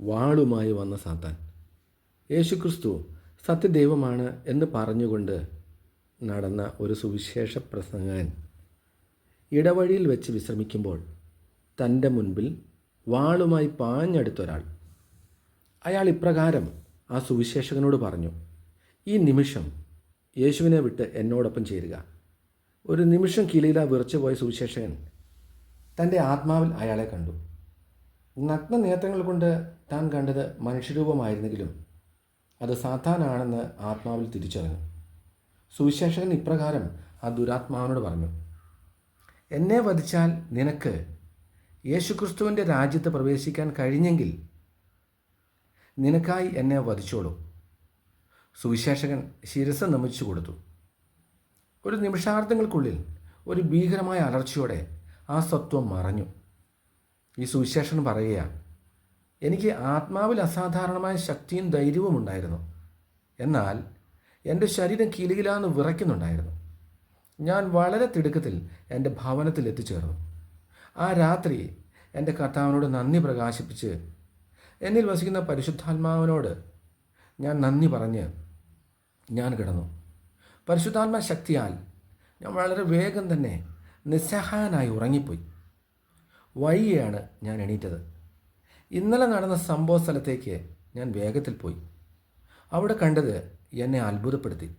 വാളുമായി വന്ന സാത്താൻ യേശുക്രിസ്തു സത്യദൈവമാണ് എന്ന് പറഞ്ഞുകൊണ്ട് നടന്ന ഒരു സുവിശേഷ പ്രസംഗൻ ഇടവഴിയിൽ വെച്ച് വിശ്രമിക്കുമ്പോൾ തന്റെ മുൻപിൽ വാളുമായി പാഞ്ഞെടുത്തൊരാൾ അയാൾ ഇപ്രകാരം ആ സുവിശേഷകനോട് പറഞ്ഞു ഈ നിമിഷം യേശുവിനെ വിട്ട് എന്നോടൊപ്പം ചേരുക. ഒരു നിമിഷം കിളിയില വിറച്ചുപോയ സുവിശേഷകൻ തന്റെ ആത്മാവിൽ അയാളെ കണ്ടു. നഗ്ന നേത്രങ്ങൾ കൊണ്ട് താൻ കണ്ടത് മനുഷ്യരൂപമായിരുന്നെങ്കിലും അത് സാത്താനാണെന്ന് ആത്മാവിൽ തിരിച്ചറിഞ്ഞു. സുവിശേഷകൻ ഇപ്രകാരം ആ ദുരാത്മാവിനോട് പറഞ്ഞു എന്നെ വധിച്ചാൽ നിനക്ക് യേശുക്രിസ്തുവിന്റെ രാജ്യത്ത് പ്രവേശിക്കാൻ കഴിഞ്ഞെങ്കിൽ നിനക്കായി എന്നെ വധിച്ചോളൂ. സുവിശേഷകൻ ശിരസ് നമിച്ചു കൊടുത്തു. ഒരു നിമിഷാർത്ഥങ്ങൾക്കുള്ളിൽ ഒരു ഭീകരമായ അലർച്ചയോടെ ആ സത്വം മറഞ്ഞു. ഈ സുവിശേഷൻ പറയുകയാണ്. എനിക്ക് ആത്മാവിൽ അസാധാരണമായ ശക്തിയും ധൈര്യവും ഉണ്ടായിരുന്നു. എന്നാൽ എന്റെ ശരീരം കിലുകിലാന്ന് വിറയ്ക്കുന്നുണ്ടായിരുന്നു. ഞാൻ വളരെ തിടുക്കത്തിൽ എന്റെ ഭവനത്തിൽ എത്തിച്ചേർന്നു. ആ രാത്രി എന്റെ കർത്താവിനോട് നന്ദി പ്രകാശിപ്പിച്ച് എന്നിൽ വസിക്കുന്ന പരിശുദ്ധാത്മാവിനോട് ഞാൻ നന്ദി പറഞ്ഞ് ഞാൻ കിടന്നു. പരിശുദ്ധാത്മാ ശക്തിയാൽ ഞാൻ വളരെ വേഗം തന്നെ നിസ്സഹായനായി ഉറങ്ങിപ്പോയി. വൈകിയാണ് ഞാൻ എണീറ്റത്. ഇന്നലെ നടന്ന സംഭവ സ്ഥലത്തേക്ക് ഞാൻ വേഗത്തിൽ പോയി. അവിടെ കണ്ടത് എന്നെ അത്ഭുതപ്പെടുത്തി.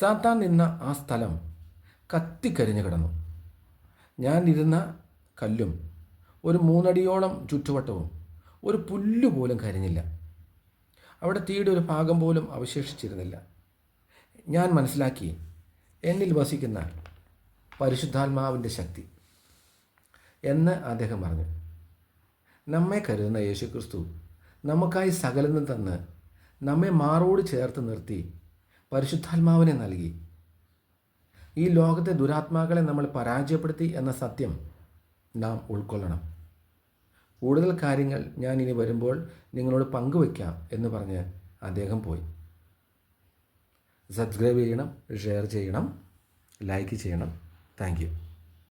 സാത്താൻ നിന്ന ആ സ്ഥലം കത്തിക്കരിഞ്ഞു കിടന്നു. ഞാൻ ഇരുന്ന കല്ലും ഒരു മൂന്നടിയോളം ചുറ്റുവട്ടവും ഒരു പുല്ല് പോലും കരിഞ്ഞില്ല. അവിടെ തീയുടെ ഒരു ഭാഗം പോലും അവശേഷിച്ചിരുന്നില്ല. ഞാൻ മനസ്സിലാക്കി എന്നിൽ വസിക്കുന്ന പരിശുദ്ധാത്മാവിന്റെ ശക്തി. എന്ന് അദ്ദേഹം പറഞ്ഞു. നമ്മെ കരുതുന്ന യേശുക്രിസ്തു നമുക്കായി സകലതും തന്ന് നമ്മെ മാറോട് ചേർത്ത് നിർത്തി പരിശുദ്ധാത്മാവിനെ നൽകി. ഈ ലോകത്തെ ദുരാത്മാക്കളെ നമ്മൾ പരാജയപ്പെടുത്തി എന്ന സത്യം നാം ഉൾക്കൊള്ളണം. കൂടുതൽ കാര്യങ്ങൾ ഞാൻ ഇനി വരുമ്പോൾ നിങ്ങളോട് പങ്കുവയ്ക്കാം എന്ന് പറഞ്ഞ് അദ്ദേഹം പോയി. സബ്സ്ക്രൈബ് ചെയ്യണം ഷെയർ ചെയ്യണം ലൈക്ക് ചെയ്യണം. താങ്ക്